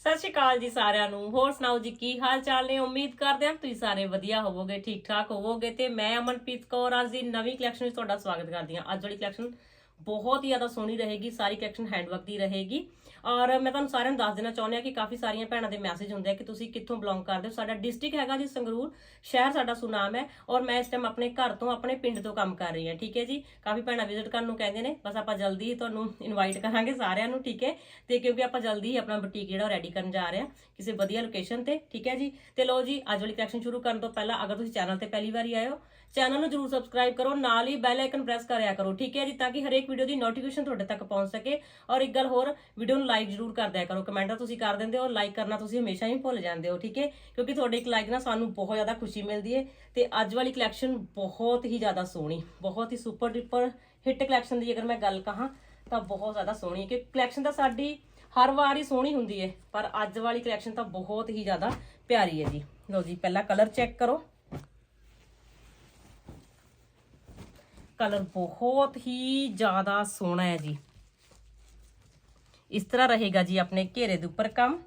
ਸਤਿ ਸ਼੍ਰੀ ਅਕਾਲ ਜੀ ਸਾਰਿਆਂ ਨੂੰ। ਹੋਰ ਸੁਣਾਓ ਜੀ, ਕੀ ਹਾਲ ਚਾਲ ਨੇ? ਉਮੀਦ ਕਰਦੇ ਹਾਂ ਤੁਸੀਂ ਸਾਰੇ ਵਧੀਆ ਹੋਵੋਗੇ ਠੀਕ ਠਾਕ ਹੋਵੋਗੇ ਤੇ ਮੈਂ ਅਮਨਪ੍ਰੀਤ ਕੌਰ ਅੱਜ ਦੀ ਨਵੀਂ ਕਲੈਕਸ਼ਨ ਵਿੱਚ ਤੁਹਾਡਾ ਸਵਾਗਤ ਕਰਦੀ ਹਾਂ। ਅੱਜ ਵਾਲੀ ਕਲੈਕਸ਼ਨ ਬਹੁਤ ਹੀ ਜ਼ਿਆਦਾ ਸੋਹਣੀ ਰਹੇਗੀ, ਸਾਰੀ ਕਲੈਕਸ਼ਨ ਹੈਂਡਵਰਕ ਦੀ ਰਹੇਗੀ। ਔਰ ਮੈਂ ਤੁਹਾਨੂੰ ਸਾਰਿਆਂ ਨੂੰ ਦੱਸ ਦੇਣਾ ਚਾਹੁੰਦੀ ਹਾਂ ਕਿ ਕਾਫੀ ਸਾਰੀਆਂ ਭੈਣਾਂ ਦੇ ਮੈਸੇਜ ਹੁੰਦੇ ਆ ਕਿ ਤੁਸੀਂ ਕਿੱਥੋਂ ਬਿਲੋਂਗ ਕਰਦੇ ਹੋ। ਸਾਡਾ ਡਿਸਟ੍ਰਿਕਟ ਹੈਗਾ ਜੀ ਸੰਗਰੂਰ, ਸ਼ਹਿਰ ਸਾਡਾ ਸੁਨਾਮ ਹੈ ਔਰ ਮੈਂ ਇਸ ਟਾਈਮ ਆਪਣੇ ਘਰ ਤੋਂ, ਆਪਣੇ ਪਿੰਡ ਤੋਂ ਕੰਮ ਕਰ ਰਹੀ ਹਾਂ, ਠੀਕ ਹੈ ਜੀ? ਕਾਫੀ ਭੈਣਾਂ ਵਿਜ਼ਿਟ ਕਰਨ ਨੂੰ ਕਹਿੰਦੇ ਨੇ, ਬਸ ਆਪਾਂ ਜਲਦੀ ਤੁਹਾਨੂੰ ਇਨਵਾਈਟ ਕਰਾਂਗੇ ਸਾਰਿਆਂ ਨੂੰ, ਠੀਕ ਹੈ? ਤੇ ਕਿਉਂਕਿ ਆਪਾਂ ਜਲਦੀ ਹੀ ਆਪਣਾ ਬੁਟੀਕ ਜਿਹੜਾ ਰੈਡੀ ਕਰਨ ਜਾ ਰਹੇ ਹਾਂ, ਕਿਸੇ ਵਧੀਆ ਲੋਕੇਸ਼ਨ ਤੇ, ਠੀਕ ਹੈ ਜੀ? ਤੇ ਲੋ ਜੀ, ਅੱਜ ਵਾਲੀ ਕਲੈਕਸ਼ਨ ਸ਼ੁਰੂ ਕਰਨ ਤੋਂ ਪਹਿਲਾਂ ਅਗਰ ਤੁਸੀਂ ਚੈਨਲ ਤੇ ਪਹਿਲੀ ਵਾਰੀ ਆਏ ਹੋ ਚੈਨਲ ਨੂੰ ਜਰੂਰ ਸਬਸਕ੍ਰਾਈਬ ਕਰੋ, ਨਾਲ ਹੀ ਬੈਲ ਆਈਕਨ ਪ੍ਰੈਸ ਕਰਿਆ ਕਰੋ, ਠੀਕ ਹੈ ਜੀ? ਤਾਂ ਕਿ ਹਰੇਕ ਵੀਡੀਓ ਦੀ ਨੋਟੀਫਿਕੇਸ਼ਨ ਤੁਹਾਡੇ ਤੱਕ ਪਹੁੰਚ ਸਕੇ। ਔਰ ਇੱਕ ਗੱਲ ਹੋਰ ਵੀਡੀਓ ਨੂੰ ਲਾਈਕ ਜਰੂਰ ਕਰ ਦਿਆ ਕਰੋ। ਕਮੈਂਟਾਂ ਤੁਸੀਂ ਕਰ ਦਿੰਦੇ ਹੋ ਲਾਈਕ ਕਰਨਾ ਤੁਸੀਂ ਹਮੇਸ਼ਾ ਹੀ ਭੁੱਲ ਜਾਂਦੇ ਹੋ, ਠੀਕ ਹੈ? ਕਿਉਂਕਿ ਤੁਹਾਡੇ ਇੱਕ ਲਾਈਕ ਨਾਲ ਸਾਨੂੰ ਬਹੁਤ ਜ਼ਿਆਦਾ ਖੁਸ਼ੀ ਮਿਲਦੀ ਹੈ ਤੇ ਅੱਜ ਵਾਲੀ ਕਲੈਕਸ਼ਨ ਬਹੁਤ ਹੀ ਜ਼ਿਆਦਾ ਸੋਹਣੀ, ਬਹੁਤ ਹੀ ਸੁਪਰ ਡਿਪਰ ਹਿੱਟ ਕਲੈਕਸ਼ਨ ਦੀ ਅਗਰ ਮੈਂ ਗੱਲ ਕਹਾਂ, ਤਾਂ ਬਹੁਤ ਜ਼ਿਆਦਾ ਸੋਹਣੀ ਹੈ। ਕਿ ਕਲੈਕਸ਼ਨ ਤਾਂ ਸਾਡੀ ਹਰ ਵਾਰ ਹੀ ਸੋਹਣੀ ਹੁੰਦੀ ਹੈ, ਪਰ ਅੱਜ ਵਾਲੀ ਕਲੈਕਸ਼ਨ ਤਾਂ ਬਹੁਤ ਹੀ ਜ਼ਿਆਦਾ ਪਿਆਰੀ ਹੈ ਜੀ। ਲਓ ਜੀ, ਪਹਿਲਾਂ ਕਲਰ ਚੈੱਕ ਕਰੋ। ਕਲਰ ਬਹੁਤ ਹੀ ਜ਼ਿਆਦਾ ਸੋਹਣਾ ਹੈ ਜੀ। ਇਸ ਤਰ੍ਹਾਂ ਰਹੇਗਾ ਜੀ ਆਪਣੇ ਘੇਰੇ ਦੇ ਉੱਪਰ ਕੰਮ।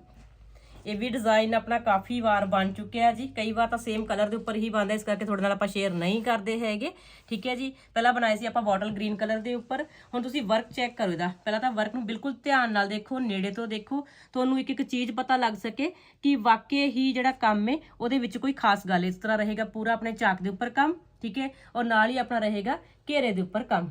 ਇਹ ਵੀ ਡਿਜ਼ਾਈਨ ਆਪਣਾ ਕਾਫੀ ਵਾਰ ਬਣ ਚੁੱਕਿਆ ਜੀ। ਕਈ ਵਾਰ ਤਾਂ ਸੇਮ ਕਲਰ ਦੇ ਉੱਪਰ ਹੀ ਬਣਦਾ ਇਸ ਕਰਕੇ ਤੁਹਾਡੇ ਨਾਲ ਆਪਾਂ ਸ਼ੇਅਰ ਨਹੀਂ ਕਰਦੇ ਹੈਗੇ। ਠੀਕ ਹੈ ਜੀ? ਪਹਿਲਾਂ ਬਣਾਏ ਸੀ ਆਪਾਂ ਬੋਟਲ ਗ੍ਰੀਨ ਕਲਰ ਦੇ ਉੱਪਰ। ਹੁਣ ਤੁਸੀਂ ਵਰਕ ਚੈੱਕ ਕਰੋ ਇਹਦਾ। ਪਹਿਲਾਂ ਤਾਂ ਵਰਕ ਨੂੰ ਬਿਲਕੁਲ ਧਿਆਨ ਨਾਲ ਦੇਖੋ, ਨੇੜੇ ਤੋਂ ਦੇਖੋ। ਤੁਹਾਨੂੰ ਇੱਕ ਇੱਕ ਚੀਜ਼ ਪਤਾ ਲੱਗ ਸਕੇ ਕਿ ਵਾਕਿਆ ਹੀ ਜਿਹੜਾ ਕੰਮ ਹੈ, ਉਹਦੇ ਵਿੱਚ ਕੋਈ ਖਾਸ ਗੱਲ ਇਸ ਤਰ੍ਹਾਂ ਰਹੇਗਾ ਪੂਰਾ ਆਪਣੇ ਚਾਕ ਦੇ ਉੱਪਰ ਕੰਮ, ਠੀਕ ਹੈ? ਔਰ ਨਾਲ ਹੀ ਆਪਣਾ ਰਹੇਗਾ ਘੇਰੇ ਦੇ ਉੱਪਰ ਕੰਮ।